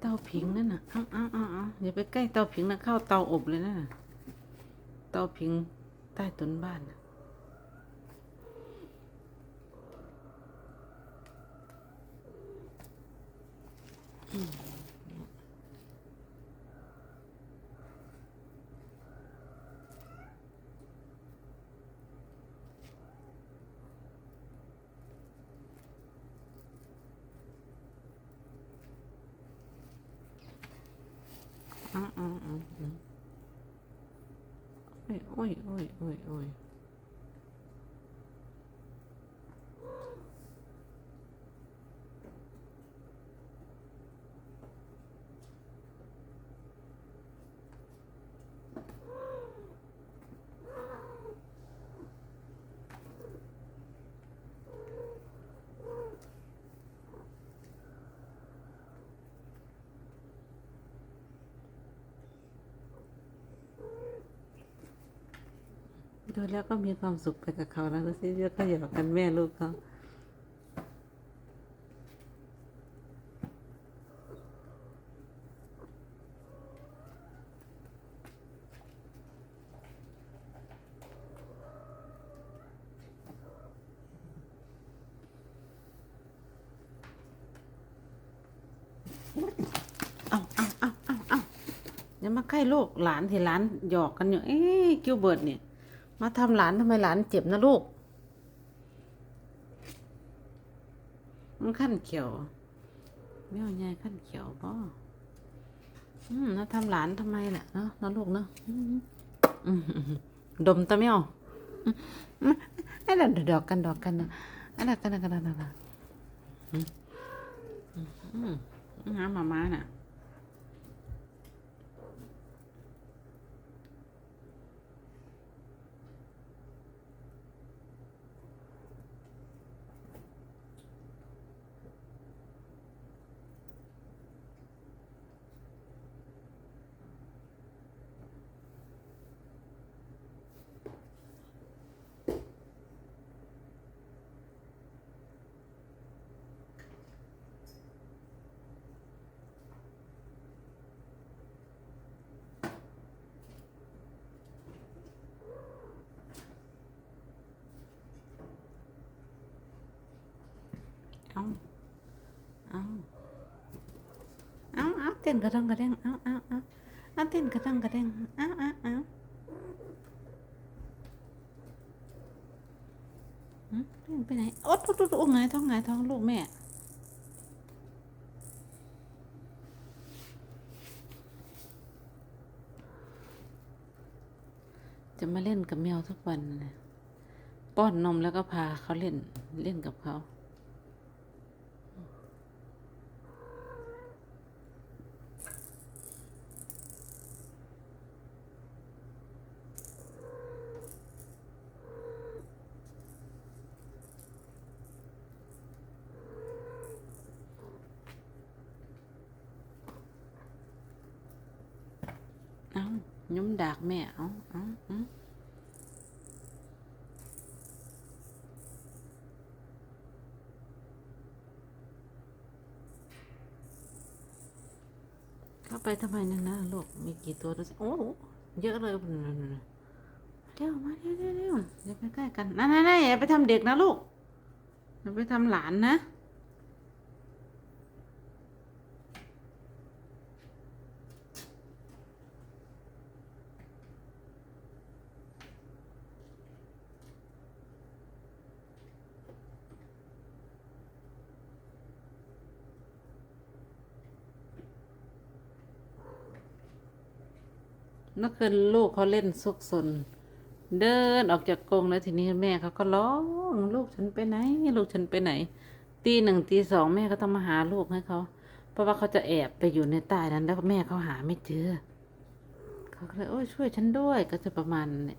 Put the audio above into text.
เตาผิงนั่นน่ะเอาเอาเอาเอาอย่าไปใกล้เตาผิงนะเข้าเตาอบเลยนะน่ะเตาผิงใต้ต้นบ้านน่ะอืมเอาเอาเอาเอา โอ้ยโอ้ยโอ้ยโอ้ยโอ้ย ดูแล้วก็มีความสุขไปกับเขาแล้วดูสิเยอะก็หยอกกันแม่ลูกเขาเอาเอาเอาเอาเอาอย่ามาใกล้ลูกหลานที่หลานหยอกกันอยู่เอ๊ะกิวเบิร์ตเนี่ย มาทำหลานทำไมหลานเจ็บนะลูก มันขั้นเขียวไม่เอาใหญ่ขั้นเขียวป่อืมแล้วทำหลานทำไมล่ะเนาะนะลูกเนาะดมตะเมียวอืมอืมอันดอกกันดอกกันนะอันนั้นกันนะกันนะกันนะอืมอืมอืมอืมหามาม่าน่ะ เอาเอาเอาเอาเต้นกระดังกระเด้งเอาเอ้าเอ้าเอาเต้นกระดังกระเด้งเอาเอ้าเอาหืมเต้นไปไหนโอ๊ตโอ๊ตโอ๊ตโอ๊ตไงท้องไงท้องลูกแม่จะมาเล่นกับแมวทุกวันเลยป้อนนมแล้วก็พาเขาเล่นเล่นกับเขา เอายุ้มดากแม่ เอาเอาเอาเข้าไปทำไมนั่นนะลูก มีกี่ตัวดูสิโอ้ เยอะเลยนั่นนั่นนั่นเร็วมาเร็วเร็วเร็วอย่าไปใกล้กันนั่นนั่นนั่นอย่าไปทำเด็กนะลูกอย่าไปทำหลานนะ เมื่อคืนลูกเขาเล่นซุกซนเดินออกจากกรงแล้วทีนี้แม่เขาก็ร้องลูกฉันไปไหน ลูกฉันไปไหน ตีหนึ่งตีสองแม่ก็ต้องมาหาลูกให้เขาเพราะว่าเขาจะแอบไปอยู่ในใต้นั้น แล้วแม่เขาหาไม่เจอเขาก็เลยโอ้ยช่วยฉันด้วยก็จะประมาณเนี่ย